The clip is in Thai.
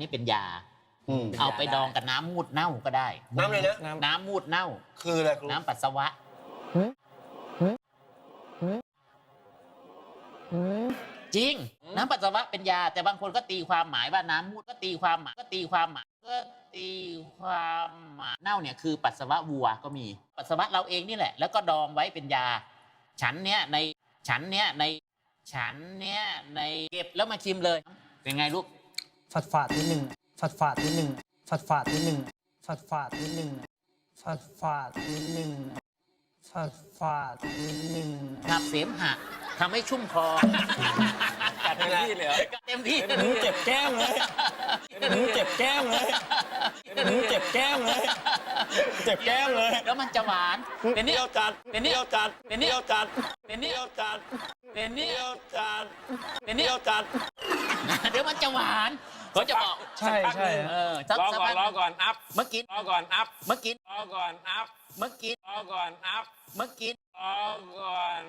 นี่เป็นยา อืม เอาไปดองกับน้ำมูดเน่าก็ได้ น้ำเลยนะ น้ำน้ำมูดเน่าคืออะไรครูน้ำปัสสาวะ จริง น้ำปัสสาวะเป็นยา แต่บางคนก็ตีความหมายว่าน้ำมูดก็ตีความหมายก็ตีความหมายก็ตีความหมายเน่าเนี่ยคือปัสสาวะวัวก็มี ปัสสาวะเราเองนี่แหละ แล้วก็ดองไว้เป็นยา ฉันเนี้ยในฉันเนี้ยในฉันเนี้ยในเก็บแล้วมาชิมเลย เป็นไงลูก ฝาดฝาดนิดนึงฝาดฝาดนิดนึงฝาดฝาดนิดนึงฝาดฝาดนิดนึงฝาดฝาดนิดนึงฝาดฝาดนิดนึงขับเสมหะทำให้ชุ่มคอกัดเต็มที่เลยเหรอเต็มที่หนูเจ็บแก้มเลยหนูเจ็บแก้มเลยหนูเจ็บแก้มเลยเจ็บแก้มเลย แล้วมันจะหวานเป็นนี่เที่ยวจัดเป็นนี่เที่ยวจัดเป็นนี่เที่ยวจัดเป็นนี่เที่ยวจัดเป็นนี่เที่ยวจัดเป็นนี่เที่ยวจัดเดี๋ยวมันจะหวาน เขาจะบอกใช่ใช่เออสักรอสักก่อนพักรอก่อนอัพเมื่อกี้รอก่อนอัพเมื่อกี้รอก่อนอัพเมื่อกี้รอก่อนอัพเมื่อกี้รอก่อน